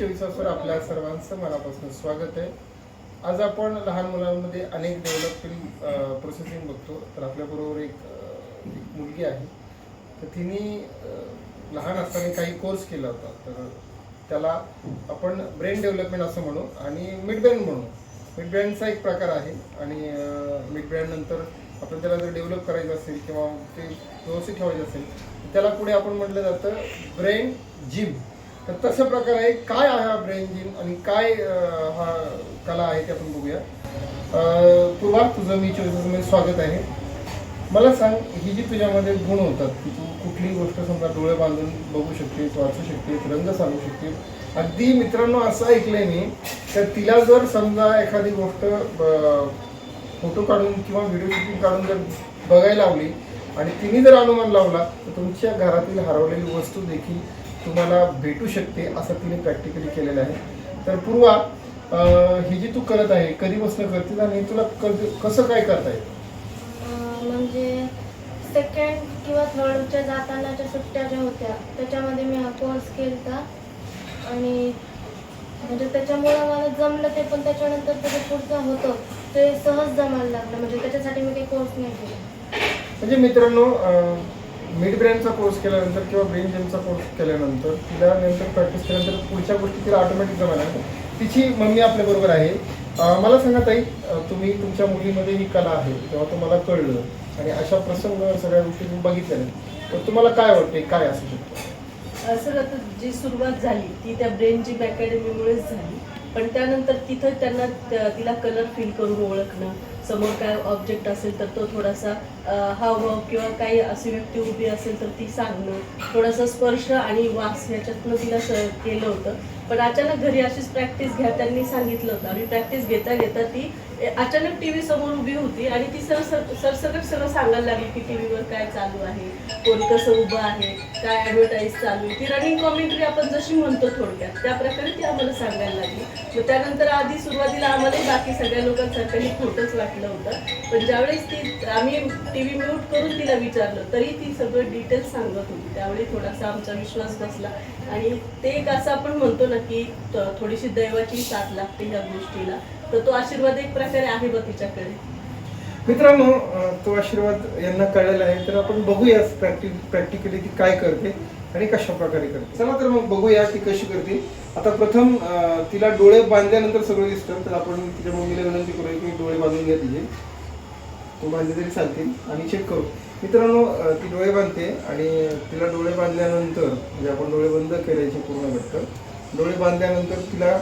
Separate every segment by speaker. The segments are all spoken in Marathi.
Speaker 1: चोवीसावर आपल्या सर्वांचं मनापासून स्वागत आहे. आज आपण लहान मुलांमध्ये अनेक डेव्हलप प्रोसेसिंग बघतो. तर आपल्याबरोबर एक एक मुलगी आहे. तर तिने लहान असताना काही कोर्स केला होता. तर त्याला आपण ब्रेन डेव्हलपमेंट असं म्हणू आणि मिड ब्रेन म्हणू. मिड ब्रेनचा एक प्रकार आहे आणि मिड ब्रेन नंतर आपण त्याला जर डेव्हलप करायचं असेल किंवा ते व्यवस्थित ठेवायचं असेल त्याला पुढे आपण म्हटलं जातं ब्रेन जिम तर तसं प्रकार आहे काय आहे हा ब्रेन जिम आणि काय हा कला आहे ते आपण बघूया. अं, तुझं मी चोवीसमध्ये स्वागत आहे. मला सांग ही जी तुझ्यामध्ये गुण होतात की तू कुठलीही गोष्ट समजा डोळे बांधून बघू शकतेस वाचू शकतेस रंग सांगू शकतेस अगदी मित्रांनो असं ऐकलंय मी तर तिला जर समजा एखादी गोष्ट फोटो काढून किंवा व्हिडिओ शूटिंग काढून जर बघायला लावली आणि तिने जर अनुमान लावला तर तुमच्या घरातील हरवलेली वस्तू देखील तुम्हाला भेटू शकते असं तिने प्रॅक्टिकली केलेलं आहे. तर पूर्वा ही जी तू करत आहे कधीपासून करतेस आणि तुला कधी- कसं काय करता येईल
Speaker 2: म्हणजे सेकंड किंवा थर्डच्या जातानाच्या सुट्ट्या ज्या होत्या त्याच्यामध्ये मी हा कोर्स केला आणि म्हणजे त्याच्यामुळं मला जमलं ते पण त्याच्यानंतर त्याचं पुढचं होतं ते सहज जमायला लागलं. म्हणजे त्याच्यासाठी मी काही कोर्स नाही केला.
Speaker 1: म्हणजे मित्रांनो मिड ब्रेनचा कोर्स केल्यानंतर किंवा ब्रेन जेमचा कोर्स केल्यानंतर तिला नंतर प्रॅक्टिस केल्यानंतर पुढच्या गोष्टी तिला ऑटोमॅटिक जमायला तिची मम्मी आपल्या बरोबर आहे. मला सांगा ताई तुम्ही तुमच्या मुलीमध्ये ही कला आहे तेव्हा तुम्हाला कळलं आणि अशा प्रसंग सगळ्या गोष्टी तुम्ही बघितल्या तर तुम्हाला काय वाटते काय असू शकतं?
Speaker 3: असं आता जी सुरुवात झाली ती त्या ब्रेन जिम अकॅडमीमुळेच झाली. पण त्यानंतर तिथं त्यांना तिला कलर फील करून ओळखणं समोर काय ऑब्जेक्ट असेल तर तो थोडासा हावभाव किंवा काही अशी व्यक्ती उभी असेल तर ती सांगणं थोडासा स्पर्श आणि वास ह्याच्यातनं तिला स केलं होतं. पण अचानक घरी अशीच प्रॅक्टिस घ्या त्यांनी सांगितलं होतं. आणि प्रॅक्टिस घेता घेता ती अचानक टी व्ही समोर उभी होती आणि ती सर सर सरसकट सगळं सांगायला लागली की टी व्हीवर काय चालू आहे कोण कसं उभं आहे काय ॲडव्हर्टाईज चालू आहे. ती रनिंग कॉमेंट्री आपण जशी म्हणतो थोडक्यात त्या प्रकारे ती आम्हाला सांगायला लागली. मग त्यानंतर आधी सुरुवातीला आम्हालाही बाकी सगळ्या लोकांसारखं हे खोटंच वाटलं होतं. पण ज्यावेळेस ती आम्ही टी व्ही म्यूट करून तिला विचारलं तरी ती सगळं डिटेल्स सांगत होती. त्यावेळी थोडासा आमचा विश्वास बसला. आणि ते एक असं आपण म्हणतो ना की थोडीशी दैवाची साथ लागते ह्या गोष्टीला. तर तो आशीर्वाद एक प्रकारे आहे बघ तिच्याकडे.
Speaker 1: मित्रांनो तो आशीर्वाद यांना कळलेला आहे. तर आपण बघूया प्रॅक्टिक प्रॅक्टिकली ती काय करते आणि कशा प्रकारे करते. चला तर मग बघूया ती कशी करते. आता प्रथम तिला डोळे बांधल्यानंतर सगळं दिसतं. तर आपण तिच्या मम्मीला विनंती करूया की डोळे बांधून घ्या तिचे. तो तरी चालतील. आणि चेक करू. मित्रांनो ती डोळे बांधते आणि तिला डोळे बांधल्यानंतर म्हणजे आपण डोळे बंद करायचे पूर्ण घटक डोळे बांधल्यानंतर तिला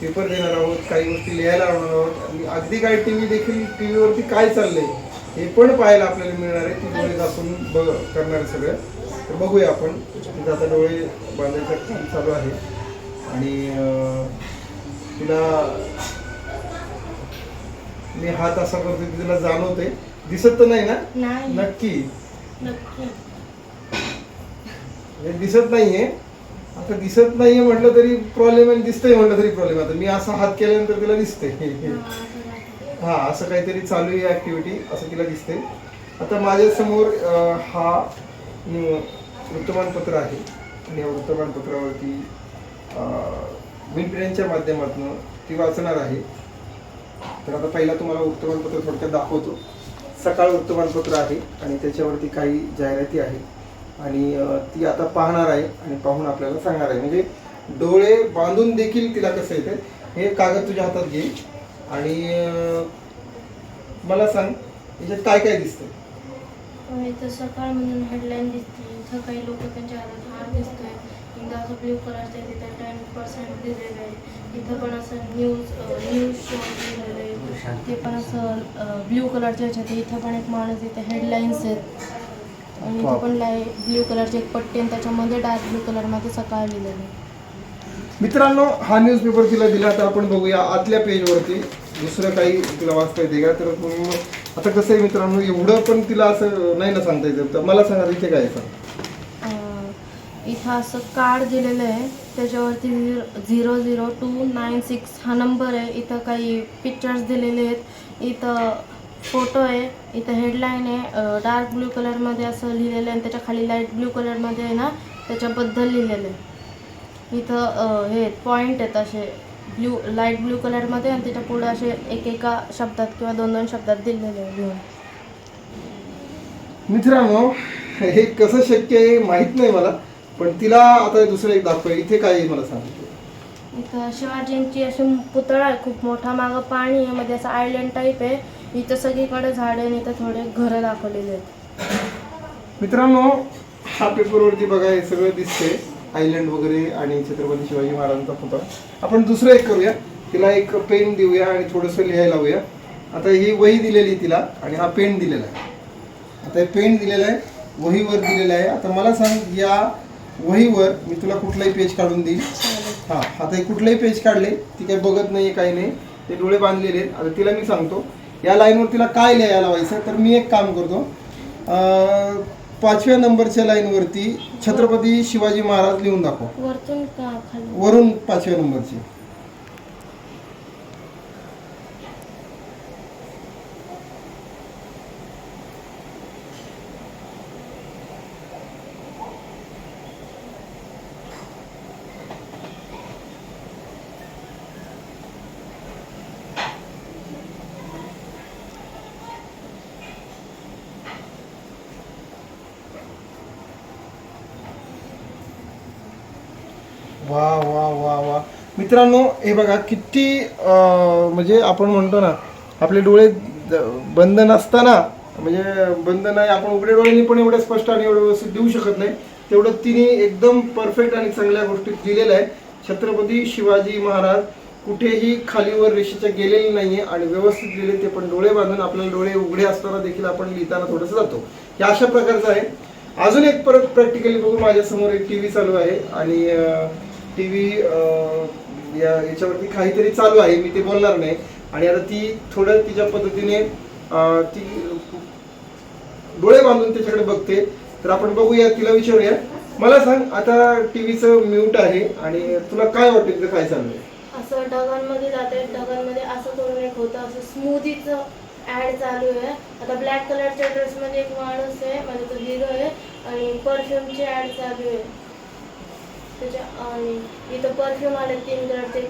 Speaker 1: पेपर देणार आहोत काही गोष्टी लिहायला लावणार आहोत. आणि अगदी काही टी व्ही देखील टी व्हीवरती काय चाललंय हे पण पाहायला आपल्याला मिळणार आहे. ती डोळे दाखवून बघ करणार सगळं. तर बघूया आपण. तिथं आता डोळे बांधायचं काम चालू आहे. आणि तिला मी हात असा करतो तिला जाणवते दिसत तर नाही ना?
Speaker 2: नाही.
Speaker 1: नक्की.
Speaker 2: नक्की.
Speaker 1: म्हणजे दिसत नाहीये. आता दिसत नाहीये म्हटलं तरी प्रॉब्लेम आहे दिसतंय म्हटलं तरी प्रॉब्लेम आता मी असा हात केल्यानंतर तिला दिसते
Speaker 2: हा, असं वाटतं.
Speaker 1: हा असं काहीतरी चालू आहे ऍक्टिव्हिटी असं तिला दिसते आता माझ्यासमोर अं, हा अं, वृत्तमानपत्र आहे. आणि या वृत्तमानपत्रावरती ब्रेनच्या माध्यमातून ती वाचणार आहे. तर आता पहिला तुम्हाला वृत्तमानपत्र थोडक्यात दाखवतो. सकाळ वृत्तमानपत्र आहे आणि त्याच्यावरती काही जाहिराती आहे. आणि ती आता पाहणार आहे आणि पाहून आपल्याला सांगणार आहे. म्हणजे डोळे बांधून देखील तिला कसं येते हे कागद तुझ्या हातात घे आणि मला सांग याच्यात काय काय दिसतंय?
Speaker 2: सकाळ म्हणून हेडलाईन दिसते इथं काही लोक त्यांच्या हातात हार दिसतोय. एकदा असं ब्ल्यू कलरचं आहे तिथं टेन पर्सेंट दिलेलं आहे. इथं पण असं न्यूज न्यूज शो दिलेलं आहे. ते पण असं ब्ल्यू कलरच्या ह्याच्यात. इथं पण एक माणूस इथं हेडलाईन्स आहेत. आणि इथं पण लाय ब्ल्यू कलरची एक पट्टी आणि त्याच्यामध्ये डार्क ब्ल्यू कलरमध्ये सकाळ लिहिलेलं आहे.
Speaker 1: मित्रांनो हा न्यूजपेपर तिला दिला तर आपण बघूया आतल्या पेजवरती दुसरं काही तिला वाचता येते का? तर आता कसं आहे मित्रांनो एवढं पण तिला असं नाही ना सांगता येतं. तर मला सांगा इथे काय सांग
Speaker 2: इथं असं कार्ड दिलेलं आहे. त्याच्यावरती zero zero two nine six हा नंबर आहे. इथं काही पिक्चर्स दिलेले आहेत. इथं फोटो आहे. इथं हेडलाईन आहे. डार्क ब्ल्यू कलरमध्ये असं लिहिलेलं आहे आणि त्याच्याखाली लाइट ब्ल्यू कलरमध्ये आहे ना त्याच्याबद्दल लिहिलेलं आहे. इथं हे पॉईंट आहेत असे. ब्ल्यू लाइट ब्ल्यू कलरमध्ये आणि त्याच्या पुढे असे एक एका शब्दात किंवा दोन दोन शब्दात दिलेले आहे लिहून.
Speaker 1: मित्रांनो हे कसं शक्य आहे माहीत नाही मला. पण तिला आता दुसरं एक दाखव इथे काय आहे मला सांग.
Speaker 2: इथं शिवाजींची अशी पुतळा आहे खूप मोठा मागं पाणी आहे मध्ये असं आयलंड टाईप आहे. इथं सगळीकडे झाडे आणि इथं थोडे घरं दाखवलेले आहेत.
Speaker 1: मित्रांनो हा पेपरवरती बघा हे सगळं दिसतंय आयलंड वगैरे आणि छत्रपती शिवाजी महाराजांचा पुतळा आपण दुसरं एक करूया. तिला एक पेन देऊया आणि थोडंसं लिहायला लावूया. आता ही वही दिलेली तिला आणि हा पेन दिलेला आहे. आता हे पेन दिलेलं आहे वहीवर दिलेलं आहे. आता मला सांग या वहीवर मी तुला कुठलाही पेज काढून देईल हा आता हे कुठलंही पेज काढले ती काही बघत नाही काही नाही. ते डोळे बांधलेले आहेत. आता तिला मी सांगतो या लाईनवर तिला काय लिहायला लावायचं तर मी एक काम करतो. अं, पाचव्या नंबरच्या लाईनवरती छत्रपती शिवाजी महाराज लिहून दाखव.
Speaker 2: वरतून का खाली?
Speaker 1: वरून पाचव्या नंबरची. वा वा वा वा. मित्रांनो हे बघा किती म्हणजे आपण म्हणतो ना आपले डोळे बंद नसताना म्हणजे बंद नाही आपण उघड्या डोळ्यांनी पण एवढं स्पष्ट आणि एवढं व्यवस्थित देऊ शकत नाही. तेवढं तिने एकदम परफेक्ट आणि चांगल्या गोष्टीत दिलेलं आहे. छत्रपती शिवाजी महाराज कुठेही खालीवर रेषेच्या गेलेले आहे आणि व्यवस्थित लिहिले ते पण डोळे बांधून आपल्याला डोळे उघडे असताना देखील आपण लिहिताना थोडंसं जातो. हे अशा प्रकारचं आहे. अजून एक परत प्रॅक्टिकली बघून माझ्यासमोर एक टी व्ही चालू आहे आणि टी व्ही या याच्यावरती काहीतरी चालू आहे मी ते बोलणार नाही. आणि आता ती थोडं तिच्या पद्धतीने ती डोळे बांधून त्याच्याकडे बघते. तर आपण बघूया तिला विचारूया. मला सांग आता टीव्हीचं म्यूट आहे आणि तुला काय वाटतं तिथं काय चाललंय?
Speaker 2: असं ढगांमध्ये जाते ढगांमध्ये असं करून एक होतं असं स्मूदीचं ऍड चालू आहे. आता ब्लॅक कलरच्या ड्रेसमध्ये एक माणूस आहे म्हणजे तो हिरो आहे आणि परफ्यूमची ऍड चालू आहे. त्याच्या आणि इथं परफ्यूम आले तीन कलरचे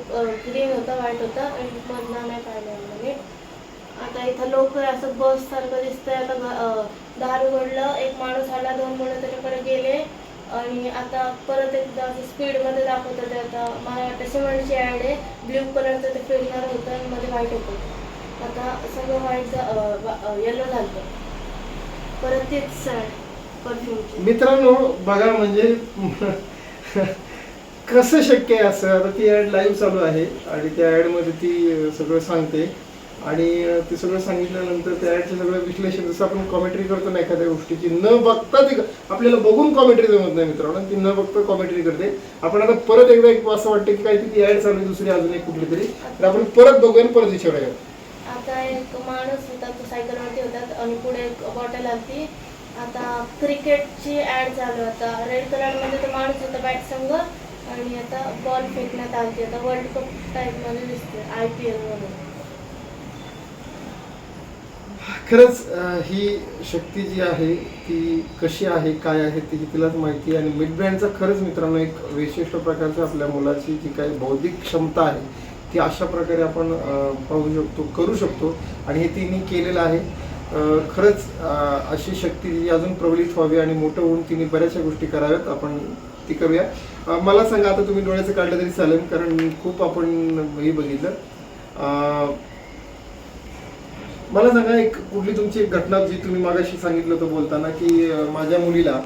Speaker 2: ग्रीन होता व्हाईट होता आणि मधला नाही पाहिला म्हणजे आता इथं लोक असं बस सारखं दिसतंय. आता दार उघडलं एक माणूस आला दोन मुलं त्याच्याकडे गेले आणि आता परत एकदा असं स्पीडमध्ये दाखवत होते आता मला वाटतं सिमेंटची ॲड आहे. ब्ल्यू कलरचं ते फिरणार होतं आणि मध्ये व्हाईट होतं. आता सगळं व्हाईट येलो झालं परत तेच परफ्यूमची
Speaker 1: मित्रांनो बघा म्हणजे कसं शक्य आहे असं? आता ती ऍड लाईव्ह चालू आहे आणि त्या ॲडमध्ये ती सगळं सांगते. आणि ते सगळं सांगितल्यानंतर त्या ॲडचं सगळं विश्लेषण जसं आपण कॉमेंट्री करतो ना एखाद्या गोष्टीची न बघता ती आपल्याला बघून कॉमेंट्री जमत नाही मित्रांनो ती न बघता कॉमेंट्री करते. आपण आता परत एकदा एक असं वाटतं की काहीतरी ती ॲड चालू आहे दुसरी अजून एक कुठली तरी तर आपण परत बघूया आणि परत विचारूया.
Speaker 2: आता एक माणूस होता तो सायकलवरती होता आणि पुढे एक बॉटल आली आता क्रिकेटची ऍड चालू आहे. आता रेड कलरमध्ये माणूस होता बॅट संघ आणि आता बॉल फेकण्यात आली आता वर्ल्ड कप टाईपमध्ये दिसते आय पी एलमध्ये
Speaker 1: खरंच ही शक्ती जी आहे ती कशी आहे काय आहे ती तिलाच माहिती आहे. आणि मिड ब्रँडचा खरंच मित्रांनो एक विशिष्ट प्रकारची आपल्या मुलाची जी काही बौद्धिक क्षमता आहे ती अशा प्रकारे आपण पाहू शकतो करू शकतो. आणि हे तिने केलेलं आहे. खरंच अशी शक्ती जी अजून प्रबलित व्हावी आणि मोठं होऊन तिने बऱ्याचशा गोष्टी कराव्यात. आपण ती करूया. मला सांगा आता तुम्ही डोळ्याचं काढलं तरी चालेल कारण खूप आपण हे बघितलं. मला सांगा एक कुठली तुमची एक घटना जी तुम्ही मागाशी सांगितलं होतं बोलताना की माझ्या मुलीला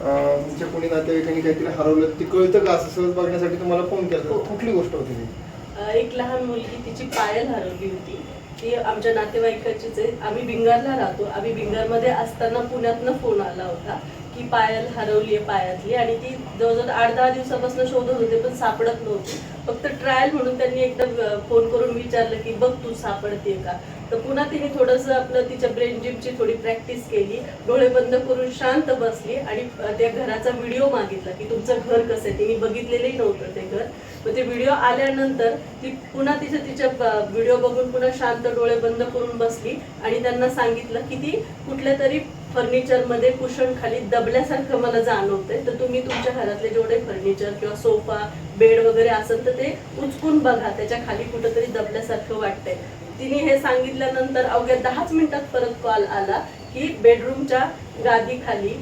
Speaker 1: तुमच्या कोणी नातेवाईकांनी काहीतरी हरवलं ते कळतं का? असं सहज बघण्यासाठी तुम्हाला फोन केला. होता? कुठली गोष्ट होती ती?
Speaker 3: एक लहान मुलगी तिची पायल हरवली होती. ती आमच्या नातेवाईकाचीच आहे. आम्ही बिंगारला राहतो. आम्ही बिंगारमध्ये असताना पुण्यातनं फोन आला होता. की पायल हरवली आहे पायातली आणि ती जवळजवळ आठ दहा दिवसापासून शोधत होते पण सापडत नव्हती. फक्त ट्रायल म्हणून त्यांनी एकदा फोन करून विचारलं की बघ तू सापडते का? तर पुन्हा तिने थोडंसं आपलं तिच्या ब्रेन जिमची थोडी प्रॅक्टिस केली डोळे बंद करून शांत बसली आणि त्या घराचा व्हिडिओ मागितला की तुमचं घर कसं आहे? तिने बघितलेलंही नव्हतं ते घर. मग ते व्हिडिओ आल्यानंतर ती पुन्हा तिच्या तिच्या व्हिडिओ बघून पुन्हा शांत डोळे बंद करून बसली आणि त्यांना सांगितलं की ती कुठल्या तरी फर्निचरमध्ये कुशन खाली दबल्यासारखं मला जाणवतंय. तर तुम्ही तुमच्या घरातले जेवढे फर्निचर किंवा सोफा बेड वगैरे असेल तर ते उचकून बघा. त्याच्याखाली कुठंतरी दबल्यासारखं वाटतंय. तिने हे सांगितल्यानंतर अवघ्या दहाच मिनिटात परत कॉल आला की बेडरूमच्या गादी खाली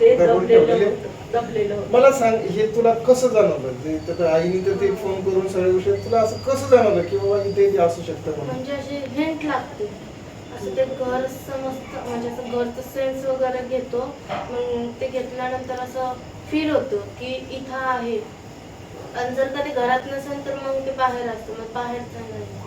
Speaker 3: ते दबलेलं दबलेलं
Speaker 1: मला सांग हे तुला कसं जाणवलं? ते आईने तर ते फोन करून सगळ्या गोष्टी तुला असं कसं जाणवलं की बाबा इथे असू शकतं
Speaker 2: म्हणजे असे हिंट लागते असं ते घर समजतं म्हणजे असं घरचं सेन्स वगैरे घेतो. मग ते घेतल्यानंतर असं फील होतं की इथं आहे. आणि जर का ते घरात नसेल तर मग ते बाहेर असतं मग बाहेर चांगलं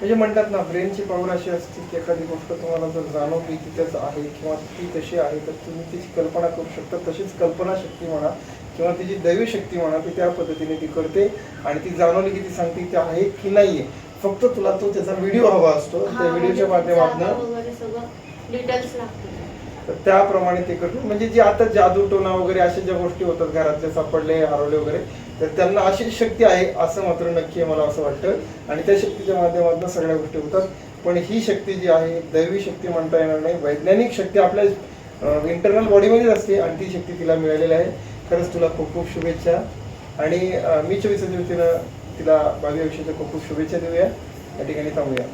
Speaker 1: म्हणजे म्हणतात ना ब्रेनची पॉवर अशी असते की एखादी गोष्ट तुम्हाला जर जाणवली तिथेच आहे किंवा ती तशी आहे तर तुम्ही तिची कल्पना करू शकता. तशीच कल्पना शक्ती म्हणा किंवा तिची दैवी शक्ती म्हणा ती त्या पद्धतीने ती करते आणि ती जाणवली की ती सांगते ती आहे की नाही आहे फक्त तुला तो त्याचा व्हिडिओ हवा असतो त्या व्हिडिओच्या माध्यमातून
Speaker 2: डिटेल्स
Speaker 1: तर त्याप्रमाणे ते करतो म्हणजे जे आता जादू टोना वगैरे अशा ज्या गोष्टी होतात घरातले सापडले हरवले वगैरे तर त्यांना अशी शक्ती आहे असं मात्र नक्की मला असं वाटतं. आणि त्या शक्तीच्या माध्यमातून सगळ्या गोष्टी होतात. पण ही शक्ती जी आहे दैवी शक्ती म्हणता येणार नाही. वैज्ञानिक शक्ती आपल्या इंटरनल बॉडीमध्येच असते आणि ती शक्ती तिला मिळालेली आहे. खरंच तुला खूप खूप शुभेच्छा. आणि मी चोवीसाच्या वतीनं तिला भावी आयुष्याच्या खूप खूप शुभेच्छा देऊया. या ठिकाणी थांबूया.